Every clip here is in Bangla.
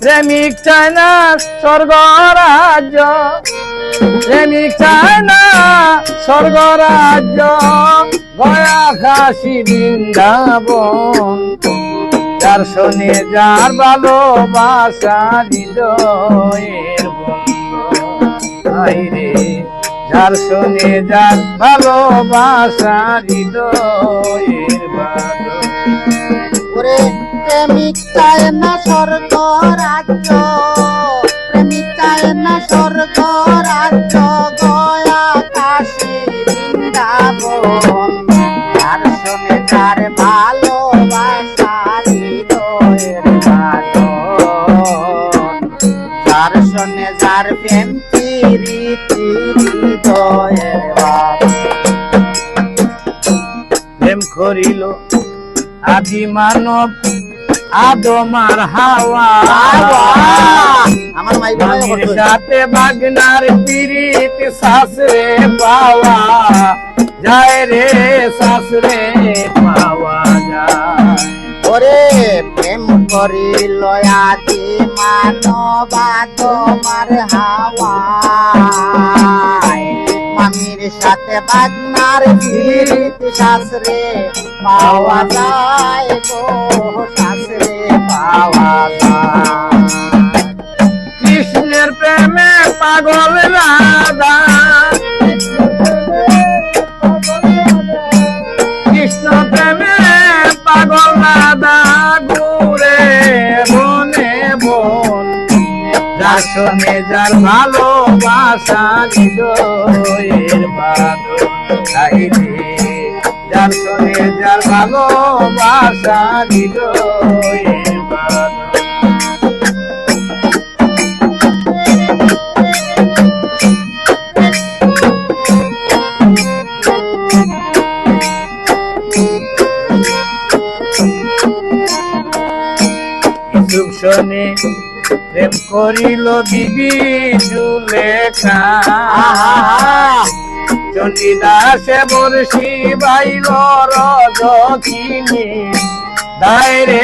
প্রেমিক চায় না স্বর্গ রাজ্য প্রেমিক চায় না স্বর্গ রাজ্য গয়া খাসি বৃন্দাবন। যার শোনে যার ভালোবাসা হৃদয়ের রে, যার শোনে যার ভালোবাসা ওরে প্রেমিক চায় না স্বর্গ রাজ্য? প্রেমিক চায় না স্বর্গ রাজ্য? গয়া কাশী বৃন্দাবন আর শোনে তার ভালোবাসা হৃদয়ের বাদন যার শোনে যার প্রেম করিল আদি মানব আদমার হাওয়া। আমার মাই স্বামীর বাগনার পিরিত শাসরে পাওয়া যায় রে শাসরে পাওয়া যায়। ওরে প্রেম করিল আদি মানবা তোমার হাওয়া। মামির সাথে বাগনার ফিরিত শাস্ত্রে পাওয়া যায় গো। পাওয়া কৃষ্ণের প্রেমে পাগল রাধা কৃষ্ণ প্রেমে পাগল রাধা ঘুরে বনে বন। সঙ্গে যার ভালোবাসা বাদন চাইলে যার সঙ্গে যার ভালোবাসা হৃদয়ের শোনে প্রেম করিল বিবি জুলেখা চণ্ডীদাসে বর্ষি বাইল রজকিনী দায়রে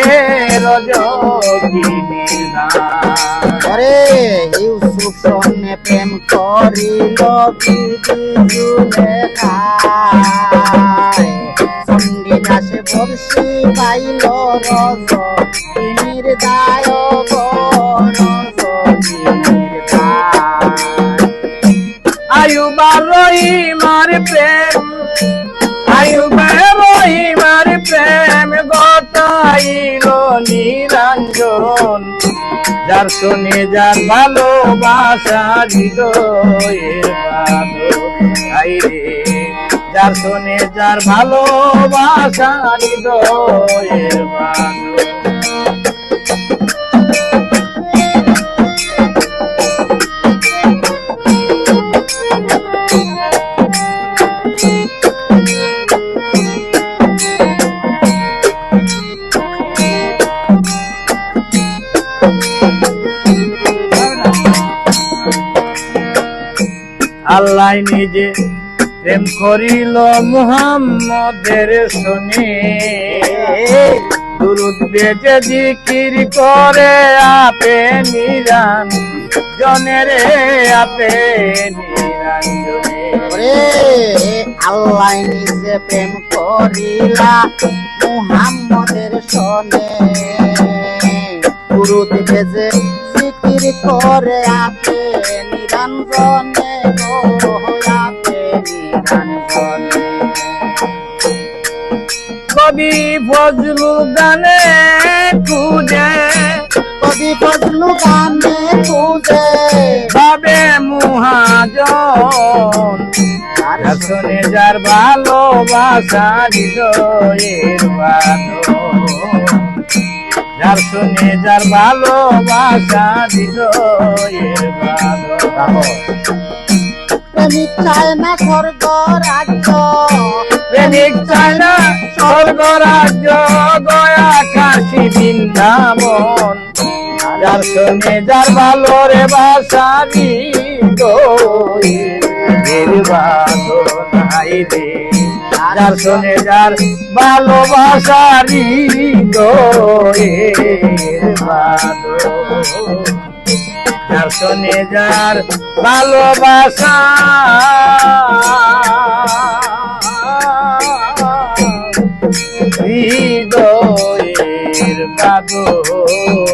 ইউসুফ সঙ্গে প্রেম করিল বিজুলে খায়। চণ্ডীদাসে বর্ষি পাইল রজ রহিমার প্রেম আয়ুবার রহিমার প্রেম গতাইল নিরঞ্জন। যার শুনে যার ভালোবাসা হৃদয়ের রে যার শুনে যার ভালোবাসা হৃদয়ের বাদল আল্লাহ নিজে প্রেম করিল মুহাম্মদের শুনে। দুরুদ জিকির করে আপে নিরান জনেরে আপে আল্লাহ নিজে প্রেম করিলা মুহাম্মদের সনে গুরু দিবে যে জিকির করে আপে নিরঞ্জনে কবি ফজলু গানে খুঁজে। কবি ফজলু গানে খুঁজে। ভাবে মুহাজন শুনে যার ভালোবাসা হৃদয়ের বাদন যার শুনে যার ভালোবাসা হৃদয়ের বাদন প্রেমিক চায় না স্বর্গ রাজ্য প্রেমিক চায় না স্বর্গ রাজ্য, গয়া কাশী বৃন্দাবন। যার সঙ্গে যার ভালো রে বাসা হৃদয়ের বাদন হাই রে। যার শোনে যার ভালোবাসার হৃদয়ের বাদর শোনে যার ভালোবাসা। হৃদয়ের বাদর